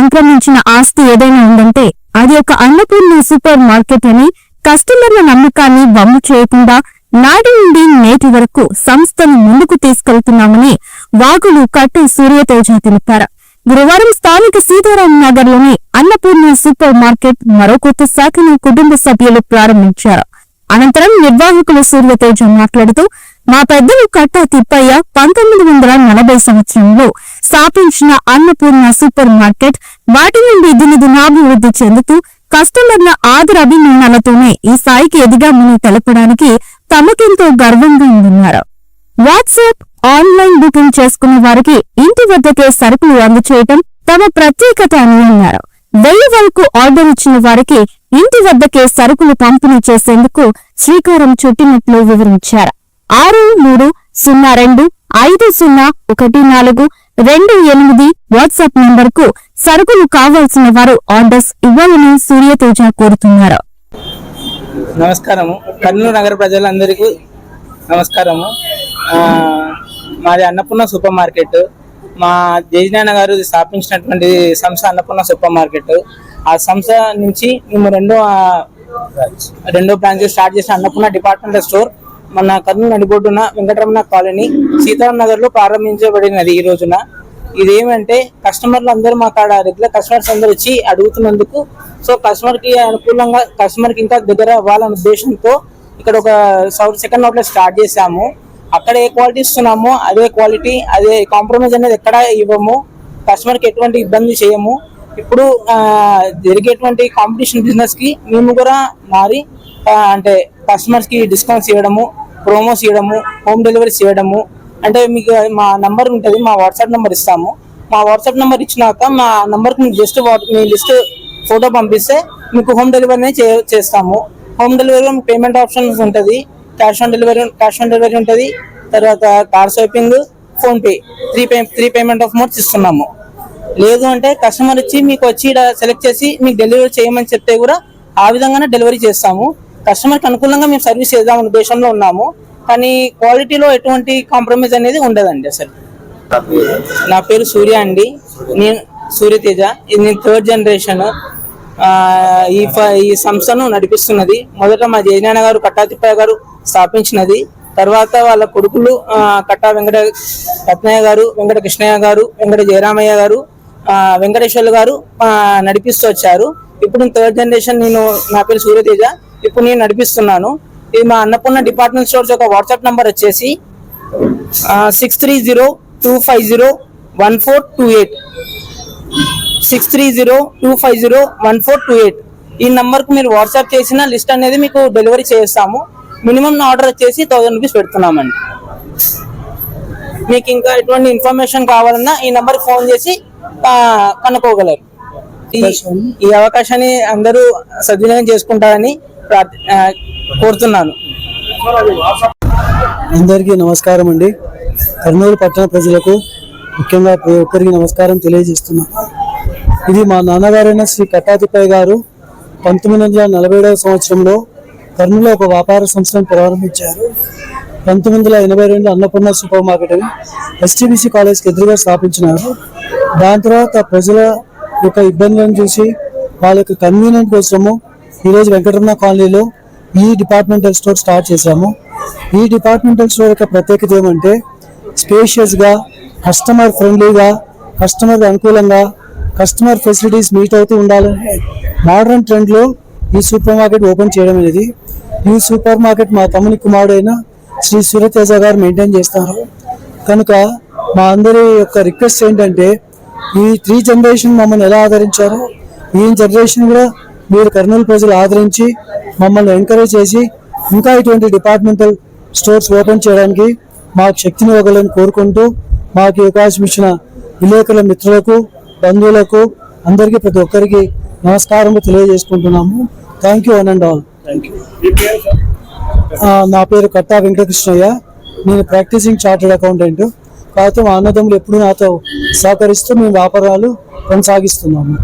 సంక్రమించిన ఆస్తి ఏదైనా ఉందంటే అది ఒక అన్నపూర్ణ సూపర్ మార్కెట్ అని కస్టమర్ల నమ్మకాన్ని వమ్ము చేయకుండా నాటి నుండి నేటి వరకు సంస్థను ముందుకు తీసుకెళ్తున్నామని వాగులు కట్టు సూర్యతేజ తెలిపారు. గురువారం స్థానిక సీతారాం నగర్లోని అన్నపూర్ణ సూపర్ మార్కెట్ మరో కొత్త శాఖను కుటుంబ సభ్యులు ప్రారంభించారు. అనంతరం నిర్వాహకులు సూర్యతేజ మాట్లాడుతూ మా పెద్దలు కట్ట తిప్పయ్య పంతొమ్మిది వందల నలభై సంవత్సరంలో స్థాపించిన అన్నపూర్ణ సూపర్ మార్కెట్ వాటి నుండి దినదినాభివృద్ధి చెందుతూ కస్టమర్ల ఆదర అభిమానాలతోనే ఈ స్థాయికి ఎదిగామని తెలపడానికి తమకెంతో గర్వంగా ఉందన్నారు. వాట్సాప్ ఆన్లైన్ బుకింగ్ చేసుకున్న వారికి ఇంటి వద్దకే సరుకులు అందచేయటం తమ ప్రత్యేకత అని అన్నారు. వెయ్యి వరకు ఆర్డర్ ఇచ్చిన వారికి ఇంటి వద్దకే సరుకులు పంపిణీ చేసేందుకు శ్రీకారం చుట్టినట్లు వివరించారు. ఆరు మూడు సున్నా రెండు ఐదు సున్నా ఒకటి నాలుగు రెండు ఎనిమిది వాట్సాప్ నంబర్కు సరుకులు కావాల్సిన వారు ఆర్డర్స్ ఇవ్వాలని సూర్యతేజ కోరుతున్నారు. నమస్కారము. కర్నూలు నగర ప్రజలందరికీ నమస్కారము. ఆ, మాది అన్నపూర్ణ సూపర్ మార్కెట్. మా జయజ్ఞాన గారు స్థాపించినటువంటి సంస్థ అన్నపూర్ణ సూపర్ మార్కెట్. ఆ సంస్థ నుంచి మేము రెండో రెండో బ్రాంచ్ స్టార్ట్ చేసిన అన్నపూర్ణ డిపార్ట్మెంటల్ స్టోర్ మన కర్నూలు నడిబొడ్డున వెంకటరమణ కాలనీ సీతారాం నగర్లో ప్రారంభించబడినది ఈ రోజున. ఇదేమంటే కస్టమర్లు అందరూ మా కాడ రెగ్యులర్ కస్టమర్స్ అందరూ వచ్చి అడుగుతున్నందుకు. సో కస్టమర్కి అనుకూలంగా కస్టమర్కి ఇంకా దగ్గర అవ్వాలనే ఉద్దేశంతో ఇక్కడ ఒక సౌత్ సెకండ్ అవుట్లెట్ స్టార్ట్ చేసాము అక్కడ ఏ క్వాలిటీ ఇస్తున్నామో అదే క్వాలిటీ అదే కాంప్రమైజ్ అనేది ఎక్కడ ఇవ్వము. కస్టమర్కి ఎటువంటి ఇబ్బంది చేయము. ఇప్పుడు జరిగేటువంటి కాంపిటీషన్ బిజినెస్కి మేము కూడా మారి అంటే కస్టమర్స్కి డిస్కౌంట్స్ ఇవ్వడము ప్రోమోస్ ఇవ్వడము హోమ్ డెలివరీస్ చేయడము అంటే మీకు మా నంబర్ ఉంటుంది మా వాట్సాప్ నెంబర్ ఇస్తాము. మా వాట్సాప్ నెంబర్ ఇచ్చినాక మా నంబర్కి మీకు జస్ట్ మీ లిస్ట్ ఫోటో పంపిస్తే మీకు హోమ్ డెలివరీ చేస్తాము. హోమ్ డెలివరీ పేమెంట్ ఆప్షన్స్ ఉంటుంది. Cash on delivery cash on delivery ఉంటుంది. తర్వాత card swiping PhonePe three pay three payment of modes ఇస్తున్నాము. లేదు అంటే కస్టమర్ వచ్చి మీకు వచ్చి సెలెక్ట్ చేసి మీకు డెలివరీ చేయమని చెప్తే కూడా ఆ విధంగానే డెలివరీ చేస్తాము. కస్టమర్కి అనుకూలంగా మేము సర్వీస్ చేద్దాం ఉద్దేశంలో ఉన్నాము. కానీ క్వాలిటీలో ఎటువంటి కాంప్రమైజ్ అనేది ఉండదండి అసలు. నా పేరు సూర్య అండి. నేను సూర్యతేజ. ఇది నేను థర్డ్ జనరేషన్. ఈ ఈ సంస్థను నడిపిస్తున్నది. మొదట మా జయనాన్న గారు కట్టాతిప్పయ్య గారు స్థాపించినది. తర్వాత వాళ్ళ కొడుకులు కట్టా వెంకట రత్నయ్య గారు వెంకట కృష్ణయ్య గారు వెంకట జయరామయ్య గారు వెంకటేశ్వర్లు గారు నడిపిస్తూ వచ్చారు. ఇప్పుడు థర్డ్ జనరేషన్ నేను నా పేరు సూర్యతేజ. ఇప్పుడు నేను నడిపిస్తున్నాను. ఇది మా అన్నపూర్ణ డిపార్ట్మెంట్ స్టోర్స్ యొక్క వాట్సాప్ నంబర్ వచ్చేసి six three zero two five zero one four two eight six three zero two five zero one four two eight ఈ నంబర్కి మీరు వాట్సాప్ చేసిన లిస్ట్ అనేది మీకు డెలివరీ చేస్తాము. మినిమం ఆర్డర్ వచ్చేసి థౌసండ్ రూపీస్ పెడుతున్నామండి. మీకు ఇంకా ఎటువంటి ఇన్ఫర్మేషన్ కావాలన్నా ఈ నెంబర్కి ఫోన్ చేసి కనుక్కోగలరు. ఈ- అవకాశాన్ని అందరూ సద్వినియోగం చేసుకుంటారని కోరుతున్నాను. అందరికీ నమస్కారం అండి. కర్నూలు పట్టణ ప్రజలకు ముఖ్యంగా ప్రతి ఒక్కరికి నమస్కారం తెలియజేస్తున్నాను ఇది మా నాన్నగారైన శ్రీ కట్టాతిపై గారు పంతొమ్మిది వందల నలభై ఏడవ సంవత్సరంలో కర్నూలులో ఒక వ్యాపార సంస్థను ప్రారంభించారు. పంతొమ్మిది వందల ఎనభై రెండు అన్నపూర్ణ సూపర్ మార్కెట్ ఎస్టీబీసీ కాలేజ్కి ఎదురుగా స్థాపించినారు. దాని తర్వాత ప్రజల యొక్క ఇబ్బందులను చూసి వాళ్ళ యొక్క కన్వీనియంట్ కోసము ఈరోజు వెంకటరమణ కాలనీలో ఈ డిపార్ట్మెంటల్ స్టోర్ స్టార్ట్ చేశాము. ఈ డిపార్ట్మెంటల్ స్టోర్ యొక్క ప్రత్యేకత ఏమంటే స్పేషియస్గా కస్టమర్ ఫ్రెండ్లీగా కస్టమర్ అనుకూలంగా కస్టమర్ ఫెసిలిటీస్ మీట్ అవుతూ ఉండాలనే మోడర్న్ ట్రెండ్లో ఈ సూపర్ మార్కెట్ ఓపెన్ చేయడం అనేది. ఈ సూపర్ మార్కెట్ మా తమ్ముని కుమారుడైన శ్రీ సూర్యతేజ గారు మెయింటైన్ చేస్తారు. కనుక మా అందరి యొక్క రిక్వెస్ట్ ఏంటంటే ఈ త్రీ జనరేషన్ మమ్మల్ని ఎలా ఆదరించారో ఈ జనరేషన్ కూడా మీరు కర్నూలు ప్రజలు ఆదరించి మమ్మల్ని ఎంకరేజ్ చేసి ఇంకా ఇటువంటి డిపార్ట్మెంటల్ స్టోర్స్ ఓపెన్ చేయడానికి మాకు శక్తిని ఇవ్వగలని కోరుకుంటూ మాకు అవకాశం ఇచ్చిన విలేకరుల మిత్రులకు బంధువులకు అందరికీ ప్రతి ఒక్కరికి నమస్కారం తెలియజేసుకుంటున్నాము. Thank you one and all నా పేరు కట్టా వెంకటకృష్ణయ్య. నేను ప్రాక్టీసింగ్ చార్టెడ్ అకౌంటెంట్ కాకపోతే మా అన్నదమ్ములు ఎప్పుడు నాతో సహకరిస్తూ మేము వ్యాపారాలు కొనసాగిస్తున్నాము.